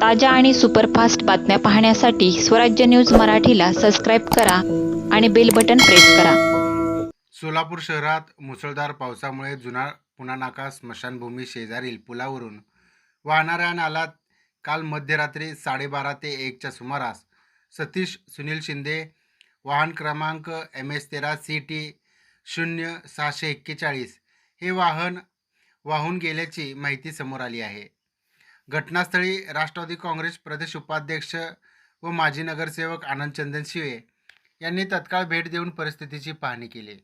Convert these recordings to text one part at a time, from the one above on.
ताज्या आणि सुपरफास्ट बातम्या पाहण्यासाठी स्वराज्य न्यूज मराठीला सबस्क्राईब करा आणि बेल बटन प्रेस करा. सोलापूर शहरात मुसळधार पावसामुळे जुना पुणा नाका स्मशानभूमी शेजारील पुलावरून वाहणाऱ्या नालात काल मध्यरात्री साडेबारा ते एकच्या सुमारास सतीश सुनील शिंदे वाहन क्रमांक एम एस तेरा सी टी शून्य सहाशे एक्केचाळीस हे वाहन वाहून गेल्याची माहिती समोर आली आहे. घटनास्थळी राष्ट्रवादी काँग्रेस प्रदेश उपाध्यक्ष व माजी नगरसेवक आनंदचंदन शिवे यांनी तत्काळ भेट देऊन परिस्थितीची पाहणी केली.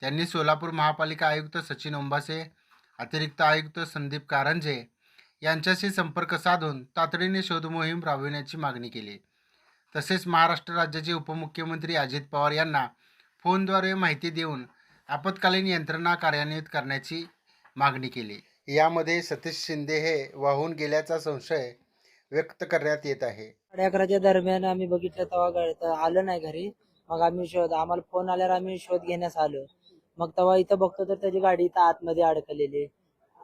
त्यांनी सोलापूर महापालिका आयुक्त सचिन ओंबासे अतिरिक्त आयुक्त संदीप कारंजे यांच्याशी संपर्क साधून तातडीने शोधमोहीम राबविण्याची मागणी केली. तसेच महाराष्ट्र राज्याचे उपमुख्यमंत्री अजित पवार यांना फोनद्वारे माहिती देऊन आपत्कालीन यंत्रणा कार्यान्वित करण्याची मागणी केली. यामध्ये सतीश शिंदे हे वाहून गेल्याचा संशय व्यक्त करण्यात येत आहे. साडे अकराच्या दरम्यान आम्ही बघितलं तेव्हा गाडी- तर आलं नाही घरी. मग आम्ही शोध आम्हाला फोन आल्यावर आम्ही शोध घेण्यास आलो. मग तेव्हा इथं बघतो तर त्याची गाडी इथं आतमध्ये अडकलेली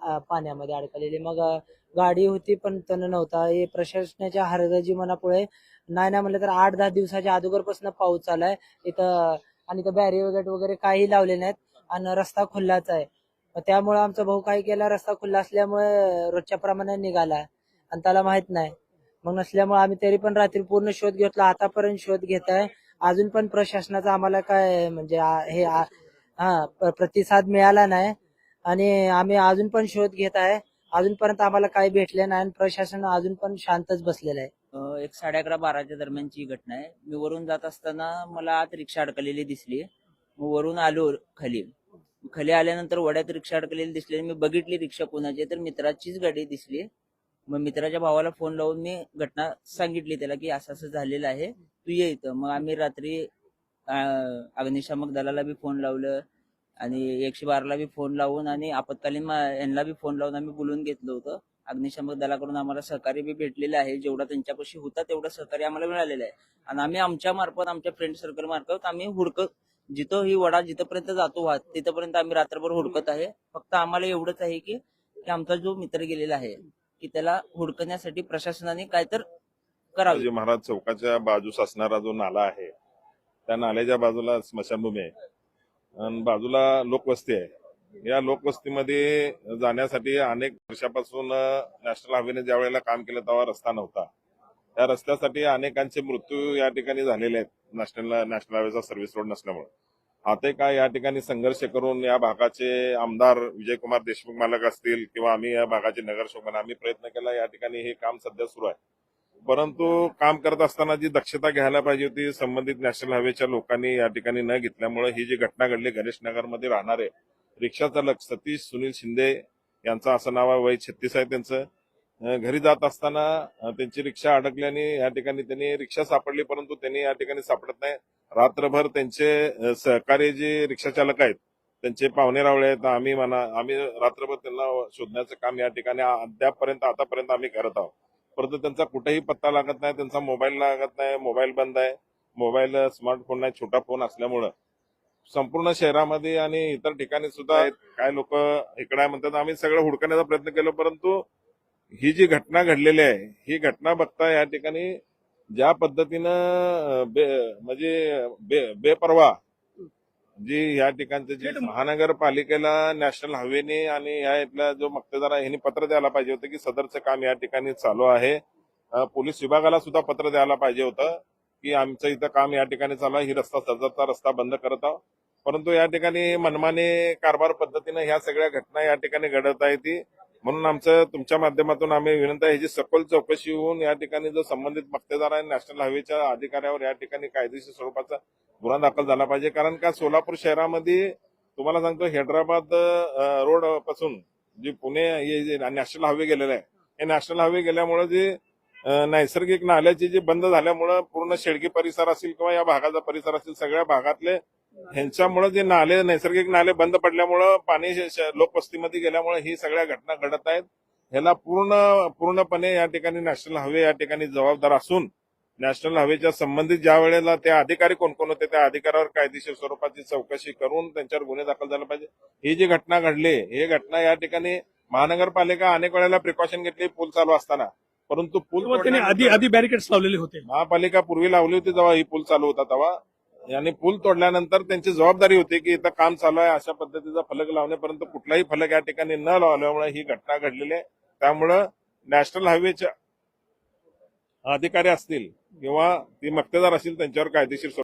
अं, पाण्यामध्ये अडकलेली. मग अं, गाडी होती पण तण नव्हता. हे प्रशासनाच्या हरगजीपणामुळे नाही नाही म्हणलं तर आठ दहा दिवसाच्या अगोदरपासून पाऊस आलाय इथं आणि इथं बॅरिगेट वगैरे काही लावले नाहीत. आणि रस्ता खुल्लाच आहे. त्यामुळे आमचा भाऊ काय केला रस्ता खुल्ला असल्यामुळे रोजच्या प्रमाणे निघाला. आणि त्याला माहीत नाही. मग नसल्यामुळे आम्ही तरी पण रात्री पूर्ण शोध घेतला. आतापर्यंत शोध घेत आहे. अजून पण प्रशासनाचा आम्हाला काय म्हणजे हे हा प्रतिसाद मिळाला नाही. आणि आम्ही अजून पण शोध घेत आहे. अजूनपर्यंत आम्हाला काही भेटले नाही आणि प्रशासन अजून पण शांतच बसलेलं आहे. एक साडे अकरा बाराच्या दरम्यानची ही घटना आहे. मी वरून जात असताना मला आत रिक्षा अडकलेली दिसली. वरून आलो खाली. खाली आल्यानंतर वड्यात रिक्षा अडकलेली दिसली मी बघितली रिक्षा कोणाची तर मित्राचीच गाडी दिसली मग मित्राच्या भावाला फोन लावून मी घटना सांगितली त्याला की असं असं झालेलं आहे तू ये इथं. मग आम्ही रात्री अग्निशामक दलाला बी फोन लावलं आणि एकशे बाराला बी फोन लावून आणि आपत्कालीन यांना बी फोन लावून आम्ही बोलून घेतलं होतं. अग्निशामक दलाकडून आम्हाला सहकार्य बी भेटलेलं आहे जेवढा त्यांच्यापाशी होता तेवढं सहकार्य आम्हाला मिळालेलं आहे. आणि आम्ही आमच्या मार्फत आमच्या फ्रेंड सर्कल मार्फत आम्ही हुडकत जिथं ही वडा जिथपर्यंत जातो वाहत तिथपर्यंत आम्ही रात्रभर हुडकत आहे. फक्त आम्हाला एवढंच आहे की की आमचा जो मित्र गेलेला आहे की त्याला हुडकण्यासाठी प्रशासनाने काय तर करावे महाराज चौकाच्या बाजूस असणारा जो नाला आहे त्या नाल्याच्या बाजूला स्मशानभूमी आहे. आणि बाजूला लोकवस्ती आहे. या लोकवस्तीमध्ये जाण्यासाठी अनेक वर्षापासून नॅशनल हायवेने ज्या वेळेला काम केलं तेव्हा रस्ता नव्हता. या रस्त्यासाठी अनेकांचे मृत्यू या ठिकाणी झालेले आहेत. नॅशनल नॅशनल हायवेचा सर्व्हिस रोड नसल्यामुळे. आता काय या ठिकाणी संघर्ष करून या भागाचे आमदार विजयकुमार देशमुख मालक असतील किंवा आम्ही या भागाचे नगरसेवक आम्ही प्रयत्न केला या ठिकाणी हे काम सध्या सुरू आहे. परंतु काम करत असताना जी दक्षता घ्यायला पाहिजे होती संबंधित नॅशनल हायवेच्या लोकांनी या ठिकाणी न घेतल्यामुळे ही जी घटना घडली गणेश नगरमध्ये राहणारे रिक्षा चालक सतीश सुनील शिंदे यांचं असं नाव आहे वय छत्तीस आहे त्यांचं. घरी जात असताना त्यांची रिक्षा अडकल्याने या ठिकाणी त्यांनी रिक्षा सापडली परंतु त्यांनी या ठिकाणी सापडत नाही. रात्रभर त्यांचे सहकारी जे रिक्षा चालक आहेत त्यांचे पाहुणे रावळे आहेत आम्ही म्हणा आम्ही रात्रभर त्यांना शोधण्याचं काम या ठिकाणी अद्यापपर्यंत आतापर्यंत आम्ही करत आहोत. परंतु त्यांचा कुठेही पत्ता लागत नाही त्यांचा मोबाईल लागत नाही मोबाईल बंद आहे. मोबाईल स्मार्टफोन नाही छोटा फोन असल्यामुळं. संपूर्ण शहरामध्ये आणि इतर ठिकाणी सुद्धा आहेत. काय लोक इकडे म्हणतात आम्ही सगळं हुडकण्याचा प्रयत्न केला परंतु ही जी घटना घडलेली आहे ही घटना बघता या ठिकाणी ज्या पद्धतीनं बे- म्हणजे बे- बेपर्वा जी या ठिकाणचं जी महानगरपालिकेला नॅशनल हायवेने आणि या इथला जो मक्तेदार आहे यांनी पत्र द्यायला पाहिजे होतं की सदरचं काम या ठिकाणी चालू आहे. पोलीस विभागाला सुद्धा पत्र द्यायला पाहिजे होतं की आमचं इथं काम या ठिकाणी चालू आहे ही रस्ता सदरचा रस्ता बंद करत आहोत. परंतु या ठिकाणी मनमाने कारभार पद्धतीनं ह्या सगळ्या घटना या ठिकाणी घडत आहे ती म्हणून आमचं तुमच्या माध्यमातून आम्ही विनंती आहे ह्याची सखोल चौकशी होऊन या ठिकाणी जो संबंधित मक्तेदार आहे नॅशनल हायवेच्या अधिकाऱ्यावर या ठिकाणी कायदेशीर स्वरूपाचा गुन्हा दाखल झाला पाहिजे. कारण का सोलापूर शहरामध्ये तुम्हाला सांगतो हैदराबाद रोडपासून जे पुणे हे जे नॅशनल हायवे गेलेलं आहे हे नॅशनल हायवे गेल्यामुळे जे नैसर्गिक नाल्याचे जे बंद झाल्यामुळं पूर्ण शेडगी परिसर असेल किंवा या भागाचा परिसर असेल सगळ्या भागातले ह्यांच्यामुळे जे नाले नैसर्गिक नाले बंद पडल्यामुळं पाणी लोकवस्तीमध्ये गेल्यामुळे ही सगळ्या घटना घडत आहेत. ह्याला पूर्ण पूर्णपणे या ठिकाणी नॅशनल हायवे या ठिकाणी जबाबदार असून नॅशनल हायवेच्या संबंधित ज्या वेळेला ते अधिकारी कोण कोण होते त्या अधिकाऱ्यावर कायदेशीर स्वरूपाची चौकशी करून त्यांच्यावर गुन्हे दाखल झाले पाहिजे. ही जी घटना घडली ही घटना या ठिकाणी महानगरपालिका अनेक वेळेला प्रिकॉशन घेतली पूल चालू असताना. परंतु पूल आधी आधी बॅरिकेड्स लावलेले होते. महापालिका पूर्वी लावली होती जेव्हा ही पूल चालू होता तेव्हा. यांनी पूल तोडल्यानंतर त्यांची जबाबदारी होती की इथं काम चालू आहे अशा पद्धतीचा फलक लावण्यापर्यंत कुठलाही फलक या ठिकाणी न लावल्यामुळे ही घटना घडलेली आहे. त्यामुळं नॅशनल हायवेच्या अधिकारी असतील किंवा ती मक्तेदार असतील त्यांच्यावर कायदेशीर